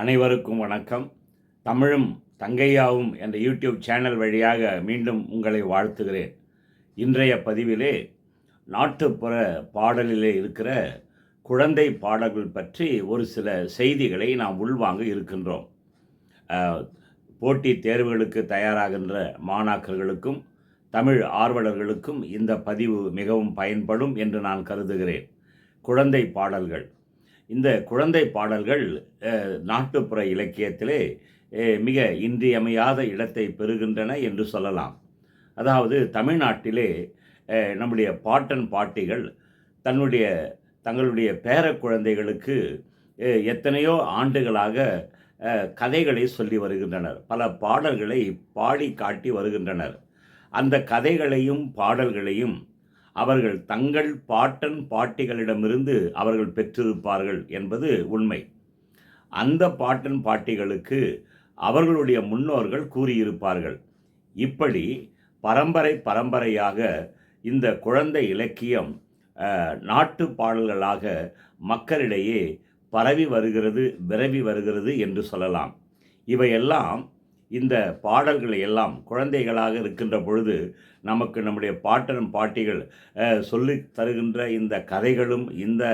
அனைவருக்கும் வணக்கம். தமிழும் தங்கையாவும் என்ற யூடியூப் சேனல் வழியாக மீண்டும் உங்களை வாழ்த்துகிறேன். இன்றைய பதிவிலே நாட்டுப்புற பாடலிலே இருக்கிற குழந்தை பாடல்கள் பற்றி ஒரு சில செய்திகளை நாம் உள்வாங்க இருக்கின்றோம். போட்டித் தேர்வுகளுக்கு தயாராகின்ற மாணாக்கர்களுக்கும் தமிழ் ஆர்வலர்களுக்கும் இந்த பதிவு மிகவும் பயன்படும் என்று நான் கருதுகிறேன். குழந்தை பாடல்கள். இந்த குழந்தை பாடல்கள் நாட்டுப்புற இலக்கியத்திலே மிக இன்றியமையாத இடத்தை பெறுகின்றன என்று சொல்லலாம். அதாவது தமிழ்நாட்டிலே நம்முடைய பாட்டன் பாட்டிகள் தன்னுடைய தங்களுடைய பேர குழந்தைகளுக்கு எத்தனையோ ஆண்டுகளாக கதைகளை சொல்லி வருகின்றனர். பல பாடல்களை பாடி காட்டி வருகின்றனர். அந்த கதைகளையும் பாடல்களையும் அவர்கள் தங்கள் பாட்டன் பாட்டிகளிடமிருந்து அவர்கள் பெற்றிருப்பார்கள் என்பது உண்மை. அந்த பாட்டன் பாட்டிகளுக்கு அவர்களுடைய முன்னோர்கள் கூறியிருப்பார்கள் இப்படி பரம்பரை பரம்பரையாக இந்த குழந்தை இலக்கியம் நாட்டு பாடல்களாக மக்களிடையே பரவி வருகிறது விரவி வருகிறது என்று சொல்லலாம். இவையெல்லாம் இந்த பாடல்களை எல்லாம் குழந்தைகளாக இருக்கின்ற பொழுது நமக்கு நம்முடைய பாட்டன் பாட்டிகள் சொல்லி தருகின்ற இந்த கதைகளும் இந்த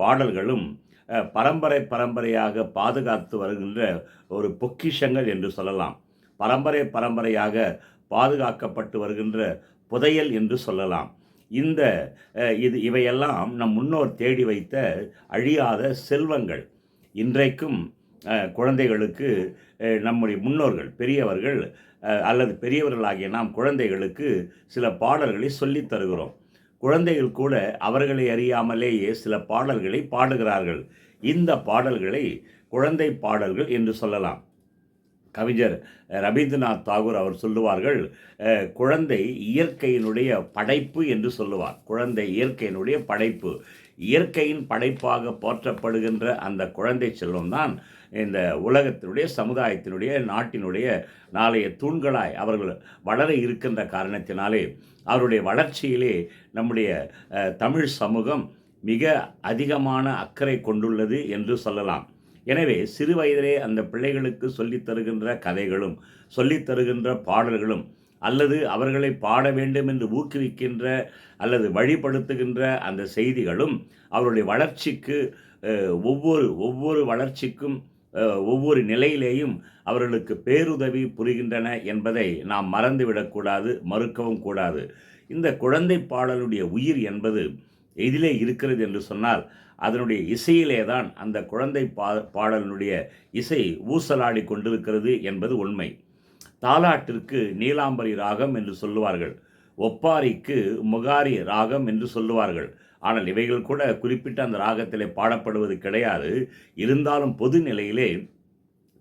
பாடல்களும் பரம்பரை பரம்பரையாக பாதுகாத்து வருகின்ற ஒரு பொக்கிஷங்கள் என்று சொல்லலாம். பரம்பரை பரம்பரையாக பாதுகாக்கப்பட்டு வருகின்ற புதையல் என்று சொல்லலாம். இந்த இது இவையெல்லாம் நம் முன்னோர் தேடி வைத்த அழியாத செல்வங்கள். இன்றைக்கும் குழந்தைகளுக்கு நம்முடைய முன்னோர்கள் பெரியவர்கள் அல்லது பெரியவர்களாகிய நாம் குழந்தைகளுக்கு சில பாடல்களை சொல்லித் தருகிறோம். குழந்தைகள் கூட அவர்களை அறியாமலேயே சில பாடல்களை பாடுகிறார்கள். இந்த பாடல்களை குழந்தை பாடல்கள் என்று சொல்லலாம். கவிஞர் ரவீந்திரநாத் தாகூர் அவர் சொல்லுவார்கள் குழந்தை இயற்கையினுடைய படைப்பு என்று சொல்லுவார். குழந்தை இயற்கையினுடைய படைப்பு. இயற்கையின் படைப்பாக போற்றப்படுகின்ற அந்த குழந்தை செல்வம்தான் இந்த உலகத்தினுடைய சமுதாயத்தினுடைய நாட்டினுடைய நாளைய தூண்களாய் அவர்கள் வளர இருக்கின்ற காரணத்தினாலே அவருடைய வளர்ச்சியிலே நம்முடைய தமிழ் சமூகம் மிக அதிகமான அக்கறை கொண்டுள்ளது என்று சொல்லலாம். எனவே சிறு வயதிலே அந்த பிள்ளைகளுக்கு சொல்லித் தருகின்ற கதைகளும் சொல்லித் தருகின்ற பாடல்களும் அல்லது அவர்களை பாட வேண்டும் என்று ஊக்குவிக்கின்ற அல்லது வழிபடுத்துகின்ற அந்த செய்திகளும் அவருடைய வளர்ச்சிக்கு ஒவ்வொரு ஒவ்வொரு வளர்ச்சிக்கும் ஒவ்வொரு நிலையிலேயும் அவர்களுக்கு பேருதவி புரிகின்றன என்பதை நாம் மறந்துவிடக்கூடாது மறுக்கவும் கூடாது. இந்த குழந்தை பாடலுடைய உயிர் என்பது எதிலே இருக்கிறது என்று சொன்னால் அதனுடைய இசையிலே தான் அந்த குழந்தை பா பாடலினுடைய இசை ஊசலாடி கொண்டிருக்கிறது என்பது உண்மை. தாலாட்டிற்கு நீலாம்பரி ராகம் என்று சொல்லுவார்கள். ஒப்பாரிக்கு முகாரி ராகம் என்று சொல்லுவார்கள். ஆனால் இவைகள் கூட குறிப்பிட்ட அந்த ராகத்திலே பாடப்படுவது கிடையாது. இருந்தாலும் பொது நிலையிலே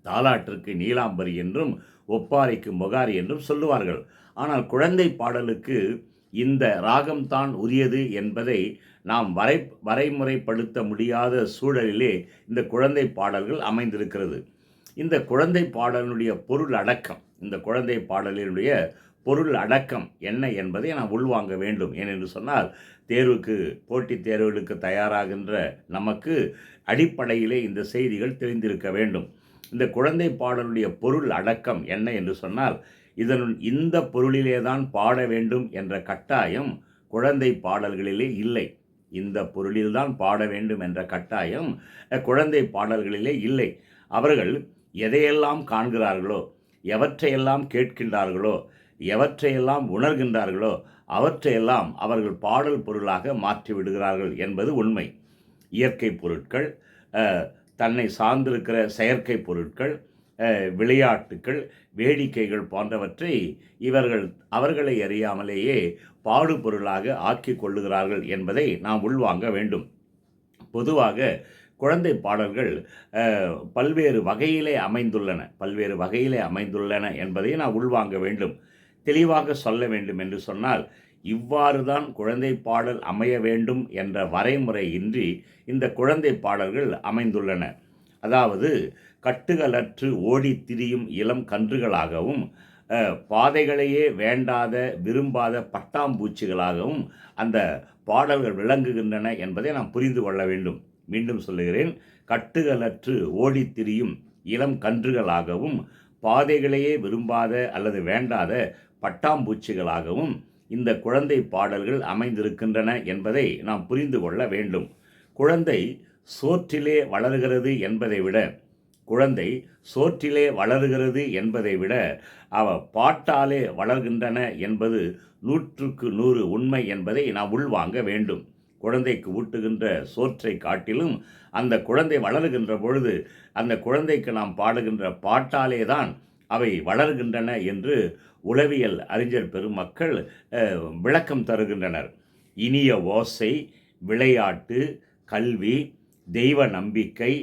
தாலாட்டிற்கு நீலாம்பரி என்றும் ஒப்பாரிக்கு முகாரி என்றும் சொல்லுவார்கள். ஆனால் குழந்தை பாடலுக்கு இந்த ராகம்தான் உரியது என்பதை நாம் வரை வரைமுறைப்படுத்த முடியாத சூழலிலே இந்த குழந்தை பாடல்கள் அமைந்திருக்கிறது. இந்த குழந்தை பாடலினுடைய பொருள் அடக்கம் இந்த குழந்தை பாடலினுடைய பொருள் அடக்கம் என்ன என்பதை நாம் உள்வாங்க வேண்டும். ஏனென்று சொன்னால் தேர்வுக்கு போட்டித் தேர்வுகளுக்கு தயாராகின்ற நமக்கு அடிப்படையிலே இந்த செய்திகள் தெரிந்திருக்க வேண்டும். இந்த குழந்தை பாடலுடைய பொருள் அடக்கம் என்ன என்று சொன்னால் இதன் இந்த பொருளிலே தான் பாட வேண்டும் என்ற கட்டாயம் குழந்தை பாடல்களிலே இல்லை. இந்த பொருளில்தான் பாட வேண்டும் என்ற கட்டாயம் குழந்தை பாடல்களிலே இல்லை. அவர்கள் எதையெல்லாம் காண்கிறார்களோ எவற்றையெல்லாம் கேட்கின்றார்களோ எவற்றையெல்லாம் உணர்கின்றார்களோ அவற்றையெல்லாம் அவர்கள் பாடல் பொருளாக மாற்றி விடுகிறார்கள் என்பது உண்மை. இயற்கை பொருட்கள் தன்னை சார்ந்திருக்கிற செயற்கை பொருட்கள் விளையாட்டுக்கள் வேடிக்கைகள் போன்றவற்றை இவர்கள் அவர்களை அறியாமலேயே பாடுபொருளாக ஆக்கி கொள்ளுகிறார்கள் என்பதை நாம் உள்வாங்க வேண்டும். பொதுவாக குழந்தை பாடல்கள் பல்வேறு வகையிலே அமைந்துள்ளன. பல்வேறு வகையிலே அமைந்துள்ளன என்பதை நாம் உள்வாங்க வேண்டும். தெளிவாக சொல்ல வேண்டும் என்று சொன்னால் இவ்வாறு தான் குழந்தை பாடல் அமைய வேண்டும் என்ற வரைமுறையின்றி இந்த குழந்தை பாடல்கள் அமைந்துள்ளன. அதாவது கட்டுகளற்று ஓடித் திரியும் இளம் கன்றுகளாகவும் பாதைகளையே வேண்டாத விரும்பாத பட்டாம்பூச்சிகளாகவும் அந்த பாடல்கள் விளங்குகின்றன என்பதை நாம் புரிந்து கொள்ள வேண்டும். மீண்டும் சொல்லுகிறேன் கட்டுகளற்று ஓடித் திரியும் இளம் கன்றுகளாகவும் பாதைகளையே விரும்பாத அல்லது வேண்டாத பட்டாம்பூச்சிகளாகவும் இந்த குழந்தை பாடல்கள் அமைந்திருக்கின்றன என்பதை நாம் புரிந்து கொள்ள வேண்டும். குழந்தை சோற்றிலே வளர்கிறது என்பதை விட குழந்தை சோற்றிலே வளருகிறது என்பதை விட அவ பாட்டாலே வளர்கின்றன என்பது நூற்றுக்கு நூறு உண்மை என்பதை நாம் உள்வாங்க வேண்டும். குழந்தைக்கு ஊட்டுகின்ற சோற்றை காட்டிலும் அந்த குழந்தை வளருகின்ற பொழுது அந்த குழந்தைக்கு நாம் பாடுகின்ற பாட்டாலே தான் அவை வளர்கின்றன என்று உளவியல் அறிஞர் பெருமக்கள் விளக்கம் தருகின்றனர். இனிய ஓசை விளையாட்டு கல்வி தெய்வ நம்பிக்கை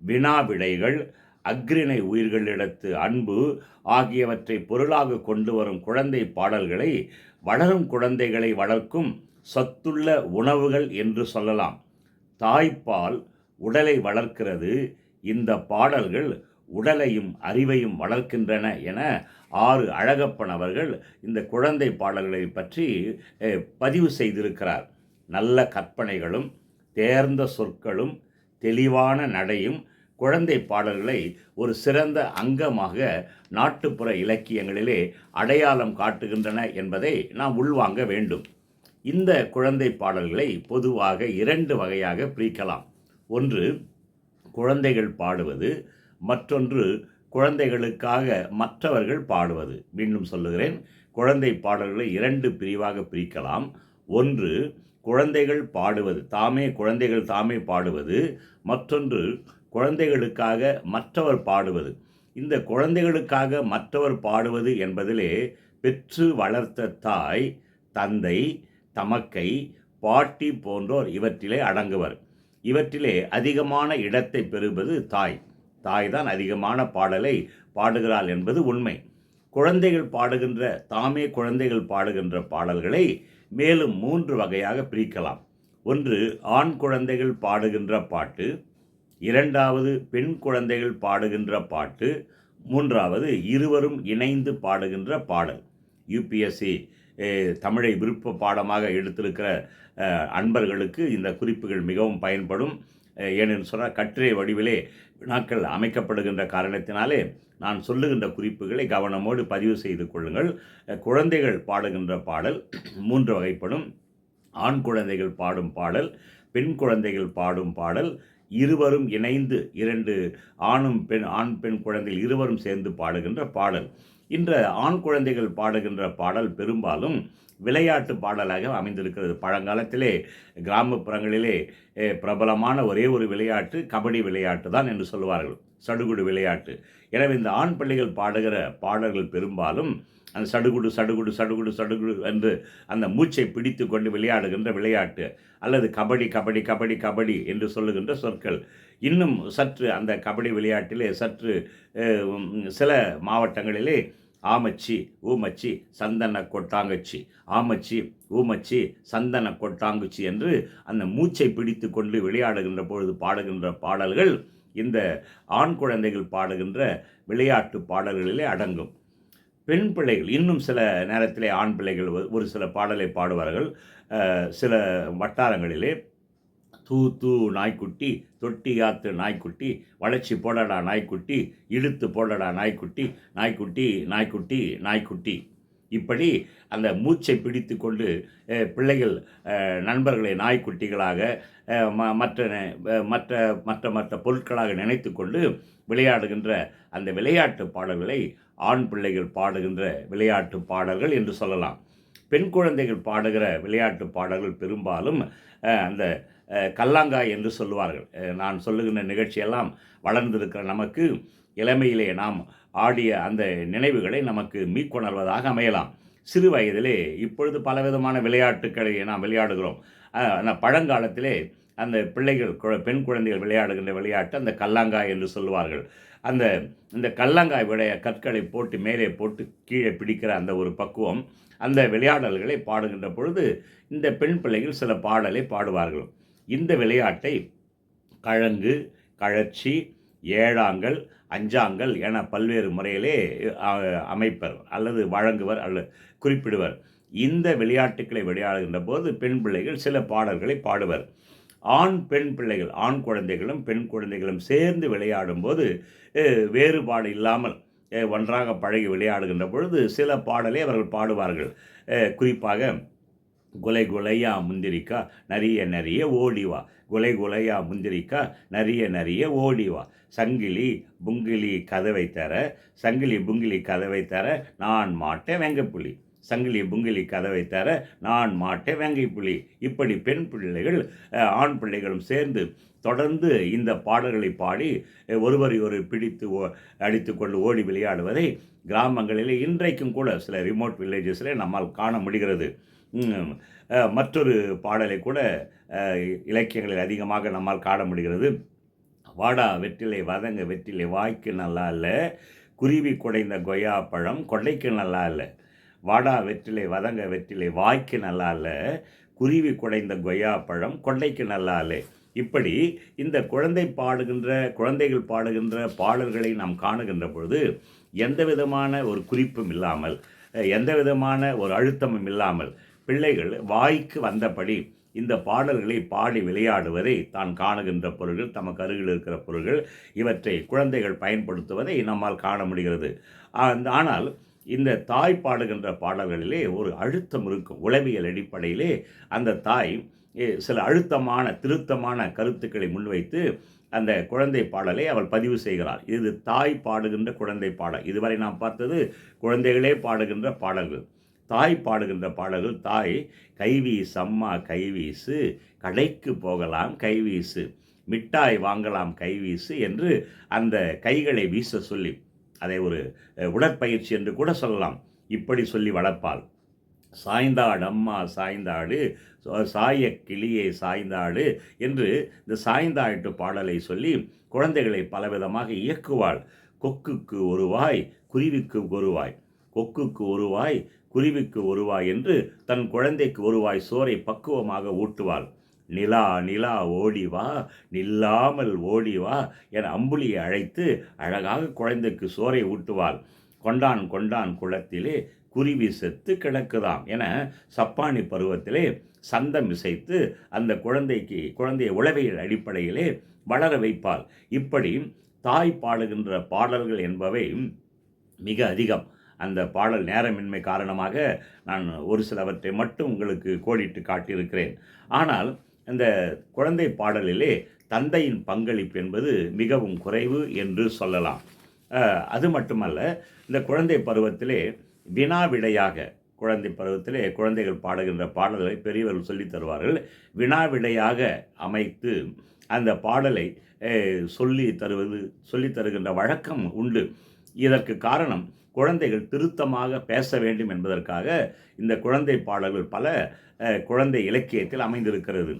வினாவிடைகள் அக்ரிணை உயிர்களிடத்து அன்பு ஆகியவற்றை பொருளாக கொண்டு வரும் குழந்தை பாடல்களை வளரும் குழந்தைகளை வளர்க்கும் சத்துள்ள உணவுகள் என்று சொல்லலாம். தாய்ப்பால் உடலை வளர்க்கிறது. இந்த பாடல்கள் உடலையும் அறிவையும் வளர்க்கின்றன என ஆறு அழகப்பன் அவர்கள் இந்த குழந்தை பாடல்களை பற்றி பதிவு செய்திருக்கிறார். நல்ல கற்பனைகளும் தேர்ந்த சொற்களும் தெளிவான நடையும் குழந்தை பாடல்களை ஒரு சிறந்த அங்கமாக நாட்டுப்புற இலக்கியங்களிலே அடையாளம் காட்டுகின்றன என்பதை நாம் உள்வாங்க வேண்டும். இந்த குழந்தை பாடல்களை பொதுவாக இரண்டு வகையாக பிரிக்கலாம். ஒன்று குழந்தைகள் பாடுவது மற்றொன்று குழந்தைகளுக்காக மற்றவர்கள் பாடுவது. மீண்டும் சொல்லுகிறேன் குழந்தை பாடல்களை இரண்டு பிரிவாக பிரிக்கலாம். ஒன்று குழந்தைகள் பாடுவது தாமே குழந்தைகள் தாமே பாடுவது. மற்றொன்று குழந்தைகளுக்காக மற்றவர் பாடுவது. இந்த குழந்தைகளுக்காக மற்றவர் பாடுவது என்பதிலே பெற்று வளர்த்த தாய் தந்தை தமக்கை பாட்டி போன்றோர் இவற்றிலே அடங்குவர். இவற்றிலே அதிகமான இடத்தை பெறுவது தாய். தாய் தான் அதிகமான பாடலை பாடுகிறாள் என்பது உண்மை. குழந்தைகள் பாடுகின்ற தாமே குழந்தைகள் பாடுகின்ற பாடல்களை மேலும் மூன்று வகையாக பிரிக்கலாம். ஒன்று ஆண் குழந்தைகள் பாடுகின்ற பாட்டு. இரண்டாவது பெண் குழந்தைகள் பாடுகின்ற பாட்டு. மூன்றாவது இருவரும் இணைந்து பாடுகின்ற பாடல். யூபிஎஸ்சி தமிழை விருப்ப பாடமாக எடுத்திருக்கிற அன்பர்களுக்கு இந்த குறிப்புகள் மிகவும் பயன்படும். ஏனென்று சொன்னால் கட்டுரை வடிவிலே வினாக்கள் அமைக்கப்படுகின்ற காரணத்தினாலே நான் சொல்லுகின்ற குறிப்புகளை கவனமோடு பதிவு செய்து கொள்ளுங்கள். குழந்தைகள் பாடுகின்ற பாடல் மூன்று வகைப்படும். ஆண் குழந்தைகள் பாடும் பாடல் பெண் குழந்தைகள் பாடும் பாடல் இருவரும் இணைந்து இரண்டு ஆணும் பெண் ஆண் பெண் குழந்தைகள் இருவரும் சேர்ந்து பாடுகின்ற பாடல். இன்ற ஆண் குழந்தைகள் பாடுகின்ற பாடல் பெரும்பாலும் விளையாட்டு பாடலாக அமைந்திருக்கிறது. பழங்காலத்திலே கிராமப்புறங்களிலே பிரபலமான ஒரே ஒரு விளையாட்டு கபடி விளையாட்டு தான் என்று சொல்லுவார்கள். சடுகுடு விளையாட்டு. எனவே இந்த ஆண் பிள்ளைகள் பாடுகிற பாடல்கள் பெரும்பாலும் அந்த சடுகுடு சடுகுடு சடுகுடு சடுகுடு என்று அந்த மூச்சை பிடித்து கொண்டு விளையாடுகின்ற விளையாட்டு அல்லது கபடி கபடி கபடி கபடி என்று சொல்லுகின்ற சொற்கள். இன்னும் சற்று அந்த கபடி விளையாட்டிலே சற்று சில மாவட்டங்களிலே ஆமச்சி ஊமச்சி சந்தன கொட்டாங்கச்சி ஆமச்சி ஊமச்சி சந்தன கொட்டாங்குச்சி என்று அந்த மூச்சை பிடித்து கொண்டு விளையாடுகின்ற பொழுது பாடுகின்ற பாடல்கள் இந்த ஆண் குழந்தைகள் பாடுகின்ற விளையாட்டு பாடல்களிலே அடங்கும். பெண் பிள்ளைகள் இன்னும் சில நேரத்திலே ஆண் பிள்ளைகள் ஒரு- ஒரு சில பாடலை பாடுவார்கள். சில வட்டாரங்களிலே தூ தூ நாய்க்குட்டி தொட்டி யாத்து நாய்க்குட்டி வளைச்சி போடடா நாய்க்குட்டி இழுத்து போடடா நாய்க்குட்டி நாய்க்குட்டி நாய்க்குட்டி நாய்க்குட்டி. இப்படி அந்த மூச்சை பிடித்து கொண்டு பிள்ளைகள் நண்பர்களை நாய்க்குட்டிகளாக ம- மற்ற மற்ற மற்ற மற்ற பொருட்களாக நினைத்து கொண்டு விளையாடுகின்ற அந்த விளையாட்டு பாடல்களை ஆண் பிள்ளைகள் பாடுகின்ற விளையாட்டு பாடல்கள் என்று சொல்லலாம். பெண் குழந்தைகள் பாடுகிற விளையாட்டு பாடல்கள் பெரும்பாலும் அந்த கல்லாங்காய் என்று சொல்லுவார்கள். நான் சொல்லுகின்ற நிகழ்ச்சியெல்லாம் வளர்ந்திருக்கிற நமக்கு இளமையிலே நாம் ஆடிய அந்த நினைவுகளை நமக்கு மீட்கொணர்வதாக அமையலாம். சிறு வயதிலே இப்பொழுது பலவிதமான விளையாட்டுக்களை நாம் விளையாடுகிறோம். ஆனால் பழங்காலத்திலே அந்த பிள்ளைகள் குழ- பெண் குழந்தைகள் விளையாடுகின்ற விளையாட்டு அந்த கல்லாங்காய் என்று சொல்லுவார்கள். அந்த இந்த கல்லாங்காய் விடைய கற்களை போட்டு மேலே போட்டு கீழே பிடிக்கிற அந்த ஒரு பக்குவம் அந்த விளையாடல்களை பாடுகின்ற பொழுது இந்த பெண் பிள்ளைகள் சில பாடலை பாடுவார்கள். இந்த விளையாட்டை கழங்கு கழற்சி ஏழாங்கல் அஞ்சாங்கல் என பல்வேறு முறையிலே அமைப்பர் அல்லது வழங்குவர் அல்லது குறிப்பிடுவர். இந்த விளையாட்டுக்களை விளையாடுகின்ற போது பெண் பிள்ளைகள் சில பாடல்களை பாடுவர். ஆண் பெண் பிள்ளைகள் ஆண் குழந்தைகளும் பெண் குழந்தைகளும் சேர்ந்து விளையாடும்போது வேறுபாடு இல்லாமல் ஒன்றாக பழகி விளையாடுகின்ற பொழுது சில பாடலை அவர்கள் பாடுவார்கள். குறிப்பாக குலை குலையா முந்திரிக்கா நிறைய நிறைய ஓடிவா குலை குலையா முந்திரிக்கா நிறைய நிறைய ஓடிவா சங்கிலி புங்கிலி கதவை தர சங்கிலி புங்கிலி கதவை தர நான் மாட்டேன் வெங்கைப்புலி. சங்கிலி புங்கிலி கதவை தர நான் மாட்டேன் வேங்கை புலி. இப்படி பெண் பிள்ளைகள் ஆண் பிள்ளைகளும் சேர்ந்து தொடர்ந்து இந்த பாடல்களை பாடி ஒருவரை ஒரு பிடித்து ஓ அடித்துக்கொண்டு ஓடி விளையாடுவதை கிராமங்களில் இன்றைக்கும் கூட சில ரிமோட் வில்லேஜஸில் நம்மால் காண முடிகிறது. மற்றொரு பாடலை கூட இலக்கியங்களில் அதிகமாக நம்மால் காண முடிகிறது. வாடா வெற்றிலை வதங்க வெற்றிலை வாய்க்கு நல்லா இல்லை. குருவி குடைந்த கொய்யா பழம் கொண்டைக்கு நல்லா இல்லை. வாடா வெற்றிலை வதங்க வெற்றிலை வாய்க்கு நல்லா இல்லை குருவி குடைந்த கொய்யா பழம் கொண்டைக்கு நல்லா இல்லை இப்படி இந்த குழந்தை பாடுகின்ற குழந்தைகள் பாடுகின்ற பாடல்களை நாம் காணுகின்ற பொழுது எந்த விதமான ஒரு குறிப்பும் இல்லாமல் எந்த விதமான ஒரு அழுத்தமும் இல்லாமல் பிள்ளைகள் வாய்க்கு வந்தபடி இந்த பாடல்களை பாடி விளையாடுவதை தான் காணுகின்ற பொருள்கள் தமக்கு அருகில் இருக்கிற பொருள்கள் இவற்றை குழந்தைகள் பயன்படுத்துவதை நம்மால் காண முடிகிறது. ஆனால் இந்த தாய் பாடுகின்ற பாடல்களிலே ஒரு அழுத்தம் இருக்கும். உளவியல் அடிப்படையிலே அந்த தாய் சில அழுத்தமான திருத்தமான கருத்துக்களை முன்வைத்து அந்த குழந்தை பாடலை அவள் பதிவு செய்கிறார் இது தாய் பாடுகின்ற குழந்தை பாடல். இதுவரை நாம் பார்த்தது குழந்தைகளே பாடுகின்ற பாடல்கள். தாய் பாடுகின்ற பாடல்கள் தாய் கைவீசு அம்மா கைவீசு கடைக்கு போகலாம் கைவீசு மிட்டாய் வாங்கலாம் கைவீசு என்று அந்த கைகளை வீச சொல்லி அதை ஒரு உடற்பயிற்சி என்று கூட சொல்லலாம். இப்படி சொல்லி வளர்ப்பாள். சாய்ந்தாடு அம்மா சாய்ந்தாடு சாய கிளியே சாய்ந்தாடு என்று இந்த சாய்ந்தாட்டு பாடலை சொல்லி குழந்தைகளை பலவிதமாக இயக்குவாள். கொக்குக்கு ஒரு வாய் குருவிக்கு ஒரு வாய். கொக்குக்கு ஒரு வாய் குருவிக்கு ஒரு வாய் என்று தன் குழந்தைக்கு ஒரு வாய் சோறை பக்குவமாக ஊட்டுவாள். நிலா நிலா ஓடி வா நில்லாமல் ஓடி வா என அம்புலியை அழைத்து அழகாக குழந்தைக்கு சோறை ஊட்டுவாள். கொண்டான் கொண்டான் குளத்திலே குருவி செத்து கிடக்குதாம் என சப்பானி பருவத்திலே சந்தம் இசைத்து அந்த குழந்தைக்கு குழந்தையை உளவியல் அடிப்படையிலே வளர வைப்பாள். இப்படி தாய் பாடுகின்ற பாடல்கள் என்பவை மிக அதிகம். அந்த பாடல் நேரமின்மை காரணமாக நான் ஒரு சிலவற்றை மட்டும் உங்களுக்கு கோடிட்டு காட்டியிருக்கிறேன். ஆனால் இந்த குழந்தை பாடலிலே தந்தையின் பங்களிப்பு என்பது மிகவும் குறைவு என்று சொல்லலாம். அது மட்டுமல்ல இந்த குழந்தை பருவத்திலே வினா விடையாக குழந்தை பருவத்திலே குழந்தைகள் பாடுகின்ற பாடல்களை பெரியவர்கள் சொல்லித் தருவார்கள். வினா விடையாக அமைத்து அந்த பாடலை சொல்லி தருவது சொல்லி தருகின்ற வழக்கம் உண்டு. இதற்கு காரணம் குழந்தைகள் திருத்தமாக பேச வேண்டும் என்பதற்காக இந்த குழந்தை பாடல்கள் பல குழந்தை இலக்கியத்தில் அமைந்திருக்கிறது.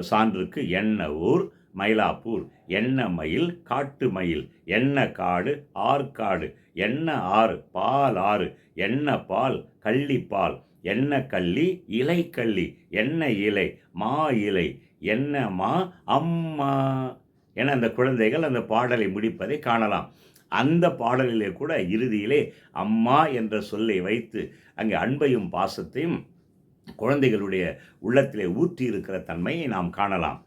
சான்றுக்கு எண்ண ஊர்? மயிலாப்பூர். எண்ண மயில்? காட்டு மயில். எண்ண காடு? ஆற்காடு எண்ண ஆறு? பால் ஆறு. எண்ண பால்? கள்ளிப்பால் எண்ண கள்ளி? இலை கள்ளி. எண்ண இலை? மா இலை. என்ன மா? அம்மா. என அந்த குழந்தைகள் அந்த பாடலை முடிப்பதை காணலாம். அந்த பாடலிலே கூட இறுதியிலே அம்மா என்ற சொல்லை வைத்து அங்கே அன்பையும் பாசத்தையும் குழந்தைகளுடைய உள்ளத்திலே ஊற்றி இருக்கிற தன்மையை நாம் காணலாம்.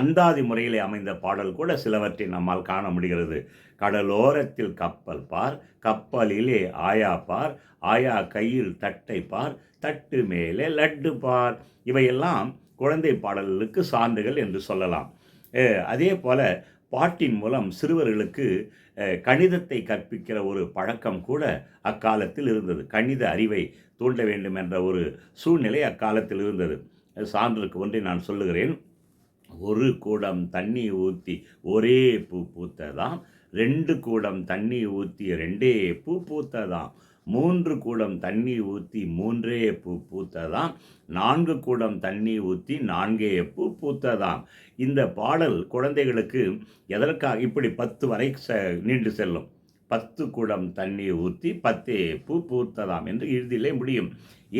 அந்தாதி முறையிலே அமைந்த பாடல் கூட சிலவற்றை நம்மால் காண முடிகிறது. கடலோரத்தில் கப்பல் பார் கப்பலிலே ஆயா பார் ஆயா கையில் தட்டை பார் தட்டு மேலே லட்டு பார். இவையெல்லாம் குழந்தை பாடல்களுக்கு சான்றுகள் என்று சொல்லலாம். அதே போல பாட்டின் மூலம் சிறுவர்களுக்கு கணிதத்தை கற்பிக்கிற ஒரு பழக்கம் கூட அக்காலத்தில் இருந்தது. கணித அறிவை தூண்ட வேண்டும் என்ற ஒரு சூழ்நிலை அக்காலத்தில் இருந்தது. சான்றுக்கு ஒன்றை நான் சொல்லுகிறேன். ஒரு கூடம் தண்ணி ஊற்றி ஒரே பூ பூத்ததாம் ரெண்டு கூடம் தண்ணி ஊற்றி ரெண்டே பூ பூத்ததாம் மூன்று கூடம் தண்ணி ஊற்றி மூன்றே பூ பூத்ததாம் நான்கு கூடம் தண்ணி ஊற்றி நான்கே பூ பூத்ததாம். இந்த பாடல் குழந்தைகளுக்கு எதற்காக இப்படி பத்து வரை ச நீண்டு செல்லும்? பத்து குடம் தண்ணீர் ஊற்றி பத்தே பூ பூத்ததாம் என்று இறுதியிலே முடியும்.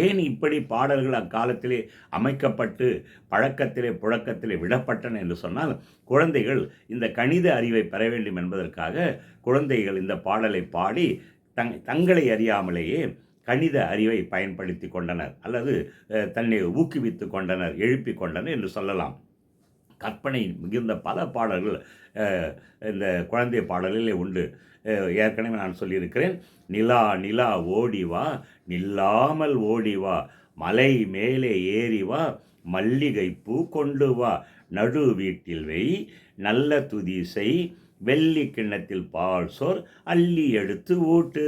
ஏன் இப்படி பாடல்கள் அக்காலத்திலே அமைக்கப்பட்டு பழக்கத்திலே புழக்கத்திலே விடப்பட்டன என்று சொன்னால் குழந்தைகள் இந்த கணித அறிவை பெற வேண்டும் என்பதற்காக குழந்தைகள் இந்த பாடலை பாடி தங் தங்களை அறியாமலேயே கணித அறிவை பயன்படுத்தி கொண்டனர் அல்லது தன்னை ஊக்குவித்து கொண்டனர் எழுப்பி கொண்டனர் என்று சொல்லலாம். கற்பனை மிகுந்த பல பாடல்கள் இந்த குழந்தை பாடலிலே உண்டு. ஏற்கனவே நான் சொல்லியிருக்கிறேன் நிலா நிலா ஓடி வா நில்லாமல் ஓடி வா மலை மேலே ஏறி வா மல்லிகை பூ கொண்டு வா நடு வீட்டில் வை நல்ல துதி செய் வெள்ளி கிண்ணத்தில் பால் சோர் அள்ளி எடுத்து ஊட்டு.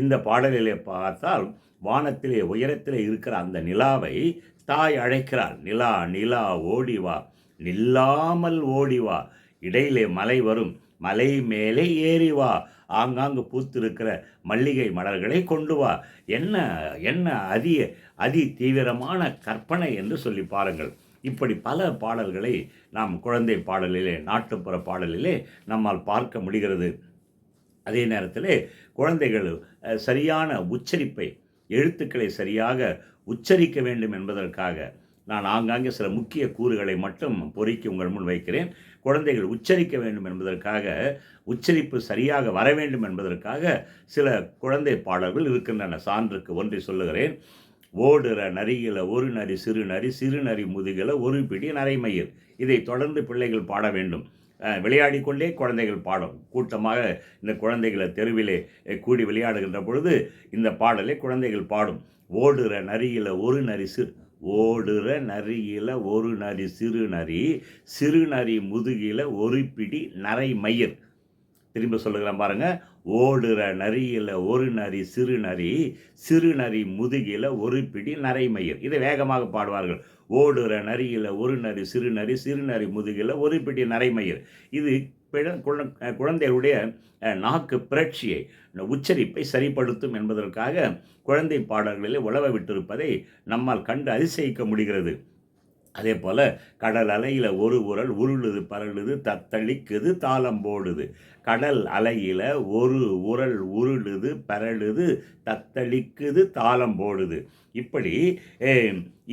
இந்த பாடலிலே பார்த்தால் வானத்திலே உயரத்திலே இருக்கிற அந்த நிலாவை தாய் அழைக்கிறாள். நிலா நிலா ஓடி வா நில்லாமல் ஓடி வா. இடையிலே மலை வரும். மலை மேலே ஏறி வா. ஆங்காங்கு பூத்திருக்கிற மல்லிகை மலர்களை கொண்டு வா. என்ன என்ன அதி அதி தீவிரமான கற்பனை என்று சொல்லி பாருங்கள். இப்படி பல பாடல்களை நாம் குழந்தை பாடலிலே நாட்டுப்புற பாடலிலே நம்மால் பார்க்க முடிகிறது. அதே நேரத்தில் குழந்தைகள் சரியான உச்சரிப்பை எழுத்துக்களை சரியாக உச்சரிக்க வேண்டும் என்பதற்காக நான் ஆங்காங்கே சில முக்கிய கூறுகளை மட்டும் பொறுக்கி உங்கள் முன் வைக்கிறேன். குழந்தைகள் உச்சரிக்க வேண்டும் என்பதற்காக உச்சரிப்பு சரியாக வர வேண்டும் என்பதற்காக சில குழந்தை பாடல்கள் இருக்கின்றன. சான்றுக்கு ஒன்றை சொல்லுகிறேன். ஓடுற நரியில ஒரு நரி சிறு நரி சிறு நரி முதுகில ஒரு பிடி நரைமயிர் இதை தொடர்ந்து பிள்ளைகள் பாட வேண்டும். விளையாடிக்கொண்டே குழந்தைகள் பாடும். கூட்டமாக இந்த குழந்தைகளை தெருவிலே கூடி விளையாடுகின்ற பொழுது இந்த பாடலை குழந்தைகள் பாடும். ஓடுற நரியில ஒரு நரி சிறு ஓடுற நரியில ஒரு நரி சிறு நரி. சிறு நரி முதுகில் ஒரு பிடி நரை மயிர். திரும்ப சொல்லுகிறேன் பாருங்கள் ஓடுற நரியில ஒரு நரி சிறு நரி. சிறு நரி முதுகில ஒரு பிடி நரைமயிர் இதை வேகமாக பாடுவார்கள். ஓடுற நரியில ஒரு நரி சிறு நரி. சிறு நரி முதுகில ஒரு பிடி நரைமயிர் இது குழந்தைகளுடைய நாக்கு புரட்சியை உச்சரிப்பை சரிப்படுத்தும் என்பதற்காக குழந்தை பாடல்களிலே உழவ விட்டிருப்பதை நம்மால் கண்டு அதிசயிக்க முடிகிறது. அதே போல் கடல் அலையில் ஒரு உரல் உருளுது பரளுது தத்தளிக்குது தாளம் போடுது. கடல் அலையில் ஒரு உரல் உருளுது பரளுது தத்தளிக்குது தாளம் போடுது. இப்படி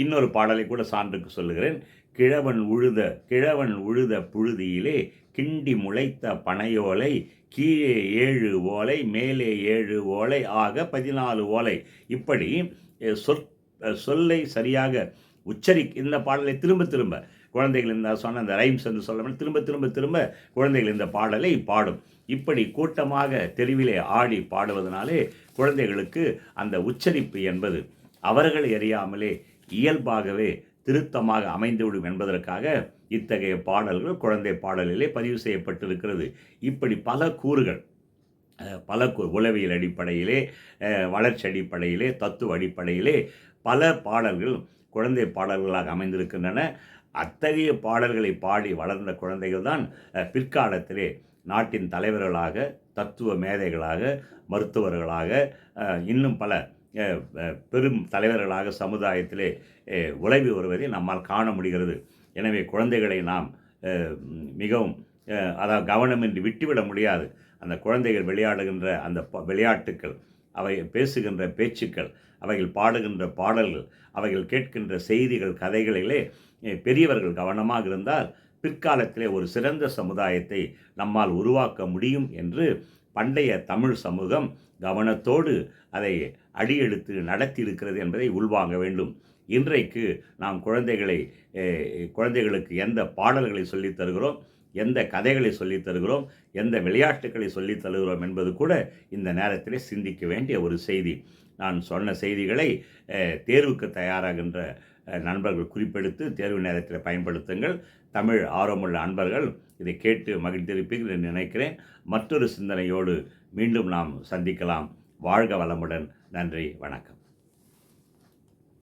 இன்னொரு பாடலை கூட சான்றுக்கு சொல்லுகிறேன். கிழவன் உழுத கிழவன் உழுத புழுதியிலே கிண்டி முளைத்த பனையோலை கீழே ஏழு ஓலை மேலே ஏழு ஓலை ஆக பதினாலு ஓலை. இப்படி சொற் சொல்லை சரியாக உச்சரி இந்த பாடலை திரும்ப திரும்ப குழந்தைகள் இந்த சொன்ன அந்த ரைம்ஸ் என்று சொல்ல திரும்ப திரும்ப திரும்ப குழந்தைகள் இந்த பாடலை பாடும். இப்படி கூட்டமாக தெருவிலே ஆடி பாடுவதனாலே குழந்தைகளுக்கு அந்த உச்சரிப்பு என்பது அவர்கள் அறியாமலே இயல்பாகவே திருத்தமாக அமைந்துவிடும் என்பதற்காக இத்தகைய பாடல்கள் குழந்தை பாடலிலே பதிவு செய்யப்பட்டிருக்கிறது. இப்படி பல கூறுகள் பல கூ- உளவியல் அடிப்படையிலே வளர்ச்சி அடிப்படையிலே தத்துவ அடிப்படையிலே பல பாடல்கள் குழந்தை பாடல்களாக அமைந்திருக்கின்றன. அத்தகைய பாடல்களை பாடி வளர்ந்த குழந்தைகள் தான் பிற்காலத்திலே நாட்டின் தலைவர்களாக தத்துவ மேதைகளாக மருத்துவர்களாக இன்னும் பல பெரும் தலைவர்களாக சமுதாயத்திலே அஹ், வருவதை நம்மால் காண முடிகிறது. எனவே குழந்தைகளை நாம் மிகவும் அதாவது கவனமின்றி விட்டுவிட முடியாது. அந்த குழந்தைகள் விளையாடுகின்ற அந்த ப- விளையாட்டுக்கள் அவை பேசுகின்ற பேச்சுக்கள் அவைகள் பாடுகின்ற பாடல்கள் அவைகள் கேட்கின்ற செய்திகள் கதைகளிலே பெரியவர்கள் கவனமாக இருந்தால் பிற்காலத்திலே ஒரு சிறந்த சமுதாயத்தை நம்மால் உருவாக்க முடியும் என்று பண்டைய தமிழ் சமூகம் கவனத்தோடு அதை அடியெடுத்து நடத்தி இருக்கிறது என்பதை உள்வாங்க வேண்டும். இன்றைக்கு நாம் குழந்தைகளை குழந்தைகளுக்கு எந்த பாடல்களை சொல்லித் தருகிறோம் எந்த கதைகளை சொல்லித் தருகிறோம் எந்த விளையாட்டுகளை சொல்லித் தருகிறோம் என்பது கூட இந்த நேரத்தில் சிந்திக்க வேண்டிய ஒரு செய்தி. நான் சொன்ன செய்திகளை தேர்வுக்கு தயாராகின்ற நண்பர்கள் குறிப்பெடுத்து தேர்வு நேரத்தில் பயன்படுத்துங்கள். தமிழ் ஆர்வமுள்ள அன்பர்கள் இதை கேட்டு மகிழ்ந்திருப்பீர்கள் என்று நினைக்கிறேன். மற்றொரு சிந்தனையோடு மீண்டும் நாம் சந்திக்கலாம். வாழ்க வளமுடன். நன்றி வணக்கம்.